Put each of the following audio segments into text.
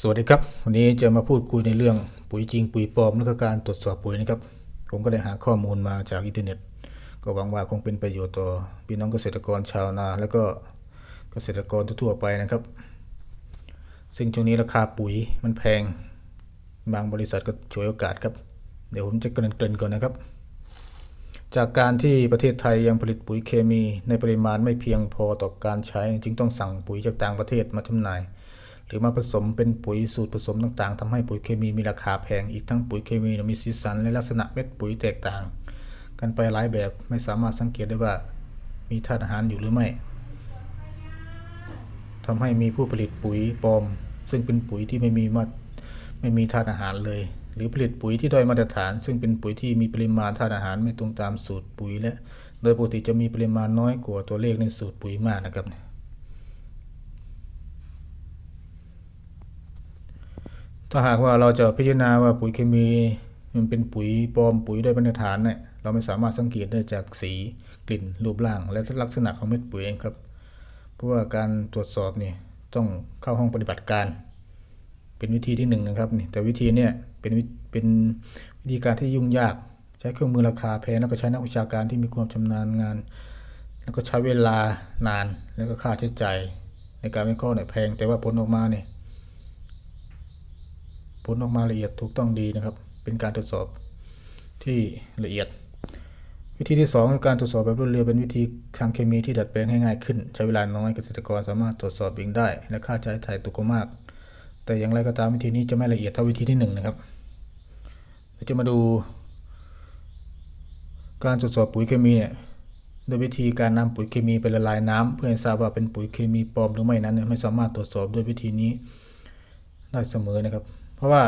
สวัสดีครับ วันนี้จะมาพูดคุยในเรื่องปุ๋ยจริงปุ๋ยปลอมและการตรวจสอบปุ๋ยนะครับ ผมก็ได้หาข้อมูลมาจากอินเทอร์เน็ต ก็หวังว่าคงเป็นประโยชน์ต่อพี่น้องเกษตรกรชาวนา และก็เกษตรกรทั่วไปนะครับ ซึ่งช่วงนี้ราคาปุ๋ยมันแพง บางบริษัทก็ฉวยโอกาสครับ เดี๋ยวผมจะเกริ่นๆก่อนนะครับ จากการที่ประเทศไทยยังผลิตปุ๋ยเคมีในปริมาณไม่เพียงพอต่อการใช้ จึงต้องสั่งปุ๋ยจากต่างประเทศมาจำหน่าย หรือมาผสมเป็นปุ๋ยสูตรผสมต่างๆทำให้ปุ๋ยเคมีมีราคาแพง อีกทั้งปุ๋ยเคมีมีสีสันและลักษณะเม็ดปุ๋ยแตกต่าง กันไปหลายแบบไม่สามารถสังเกตได้ว่ามีธาตุอาหารอยู่หรือไม่ทำให้มีผู้ผลิตปุ๋ยปลอม ซึ่งเป็นปุ๋ยที่ไม่มีมาไม่มีธาตุอาหารเลย หรือผลิตปุ๋ยที่ด้อยมาตรฐาน ซึ่งเป็นปุ๋ยที่มีปริมาณธาตุอาหารไม่ตรงตามสูตรปุ๋ยและ โดยปกติจะมีปริมาณน้อยกว่าตัวเลขในสูตรปุ๋ยมากนะครับ ถ้าหากว่าเราจะพิจารณาว่าปุ๋ยเคมีมันเป็นปุ๋ยปลอมปุ๋ยด้วยมาตรฐานเนี่ยเราไม่สามารถสังเกตได้จากสีกลิ่นรูปร่าง และลักษณะของเม็ดปุ๋ยเองครับเพราะว่าการตรวจสอบเนี่ยต้องเข้าห้องปฏิบัติการ เป็นวิธีที่หนึ่งนะครับนี่แต่วิธีเนี่ยเป็นวิเป็นวิธีการที่ยุ่งยาก ใช้เครื่องมือราคาแพงแล้วก็ใช้นักวิชาการที่มีความชำนาญงาน แล้วก็ใช้เวลานานแล้วก็ค่าใช้จ่ายในการวิเคราะห์เนี่ยแพงแต่ว่าผลออกมาเนี่ย ผลออกมาละเอียดถูกต้องดีนะครับ เป็นการตรวจสอบที่ละเอียด วิธีที่2คือการตรวจสอบแบบรวดเร็วเป็นวิธีทางเคมีที่ดัดแปลงให้ง่ายขึ้น ใช้เวลาน้อยเกษตรกรสามารถตรวจสอบเองได้ และค่าใช้จ่ายถูกกว่ามาก แต่อย่างไรก็ตามวิธีนี้จะไม่ละเอียดเท่าวิธีที่1นะครับเราจะมาดู การตรวจสอบปุ๋ยเคมีเนี่ยโดยวิธีการนำปุ๋ยเคมีไปละลายน้ำเพื่อให้ทราบว่าเป็นปุ๋ยเคมีปลอมหรือไม่นั้นเนี่ยไม่สามารถตรวจสอบด้วยวิธีนี้ได้เสมอนะครับ เพราะว่า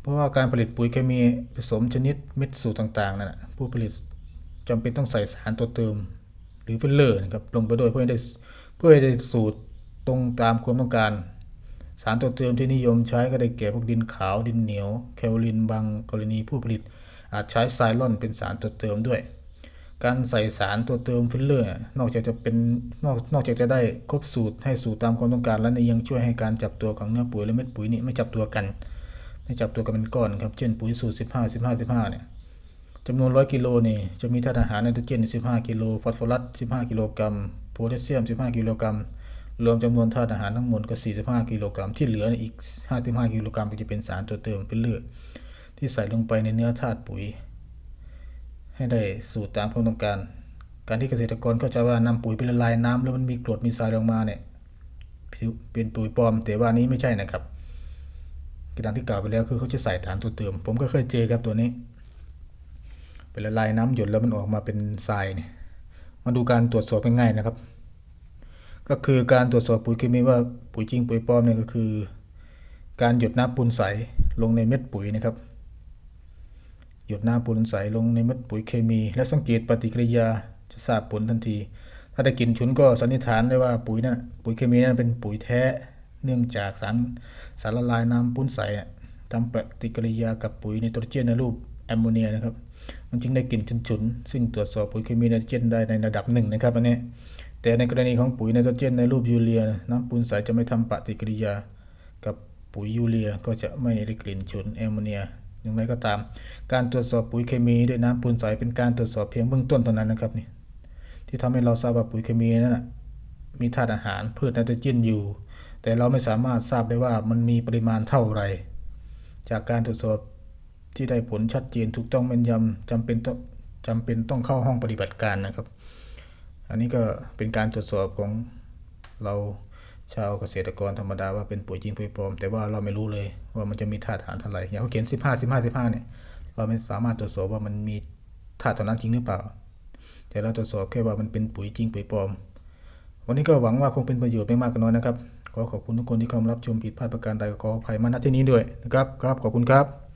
เพราะว่าการผลิตปุ๋ยเคมีผสมชนิดเม็ดสูตรต่างๆนั่นนะผู้ผลิตจำเป็นต้องใส่สารตัวเติม หรือฟิลเลอร์นะครับลงไปด้วยเพื่อให้ได้เพื่อให้ได้สูตรตรงตามความต้องการ สารตัวเติมที่นิยมใช้ก็ได้แก่พวกดินขาวดินเหนียว แคลรินบางกรณีผู้ผลิตอาจใช้ไซลอนเป็นสารตัวเติมด้วย การใส่สารตัวเติมฟิลเลอร์ นอกจากจะเป็นนอกนอกจากจะได้ครบสูตรให้สูตรตามความต้องการแล้วเนี่ยยังช่วยให้การจับตัวของเนื้อปุ๋ยและเม็ดปุ๋ยนี่ไม่จับตัวกัน ไม่จับตัวกันเป็นก้อนครับ เช่นปุ๋ยสูตร 15 15 15 เนี่ยจำนวน 100 กิโลนี่จะมีธาตุอาหารไนโตรเจน 15 กิโล ฟอสฟอรัส 15 กิโลกรัม โพแทสเซียม 15 กิโลกรัม รวมจำนวนธาตุอาหารทั้งหมดก็ 45 กิโลกรัม ที่เหลืออีก 55 กิโลกรัมก็จะเป็นสารตัวเติมฟิลเลอร์ ที่ใส่ลงไปในเนื้อธาตุปุ๋ย ให้ได้สูตรตามความต้องการ การที่เกษตรกรเข้าใจว่านำปุ๋ยไปละลายน้ำแล้วมันมีกรดมีทรายออกมาเนี่ยเป็นปุ๋ยปลอม แต่ว่านี้ไม่ใช่นะครับดังที่กล่าวไปแล้วคือเขาจะใส่ฐานตัวเติม ผมก็เคยเจอครับตัวนี้ เป็นละลายน้ำหยดแล้วมันออกมาเป็นทรายเนี่ยมาดูการตรวจสอบง่ายๆนะครับ ก็คือการตรวจสอบปุ๋ยเคมีว่าปุ๋ยจริงปุ๋ยปลอมเนี่ยก็คือ การหยดน้ำปูนใสลงในเม็ดปุ๋ยนะครับ หยดน้ำปูนใสลงในเม็ดปุ๋ยเคมี และสังเกตปฏิกิริยาจะทราบผลทันที ถ้าได้กลิ่นฉุนก็สันนิษฐานได้ว่าปุ๋ยนั้นปุ๋ยเคมีนั้นเป็นปุ๋ยแท้เนื่องจากสารสารละลายน้ำปูนใสทำปฏิกิริยากับปุ๋ยไนโตรเจนในรูปแอมโมเนียนะครับมันจึงได้กลิ่นฉุนๆ ซึ่งตรวจสอบปุ๋ยเคมีไนโตรเจนได้ในระดับหนึ่งนะครับอันนี้ แต่ในกรณีของปุ๋ยไนโตรเจนในรูปยูเรียน้ำปูนใสจะไม่ทำปฏิกิริยา กับปุ๋ยยูเรียก็จะไม่ได้กลิ่นฉุนแอมโมเนีย อย่างไรก็ตาม การตรวจสอบปุ๋ยเคมีด้วยน้ำปูนใสเป็นการตรวจสอบเพียงเบื้องต้นเท่านั้นนะครับนี่ที่ทำให้เราทราบว่าปุ๋ยเคมีนั้นนะมีธาตุอาหารพืชไนโตรเจนอยู่ แต่เราไม่สามารถทราบได้ว่ามันมีปริมาณเท่าไหร่จากการตรวจสอบที่ได้ผลชัดเจนถูกต้องแม่นยำจำเป็นจำเป็นต้องเข้าห้องปฏิบัติการนะครับ อันนี้ก็เป็นการตรวจสอบของเรา ชาวเกษตรกรธรรมดาว่าเป็นปุ๋ยจริงปุ๋ยปลอม แต่ว่าเราไม่รู้เลยว่ามันจะมีธาตุอาหารเท่าไหร่อย่างเขาเขียน15 15 15เนี่ยเราไม่สามารถตรวจสอบว่ามันมีธาตุเท่านั้นจริงหรือเปล่า แต่เราตรวจสอบแค่ว่ามันเป็นปุ๋ยจริงปุ๋ยปลอม วันนี้ก็หวังว่าคงเป็นประโยชน์ไม่มากก็น้อยนะครับ ขอขอบคุณทุกคนที่เข้ามารับชมผิดพลาดประการใดขออภัยมาณที่นี้ด้วยนะครับครับขอบคุณครับ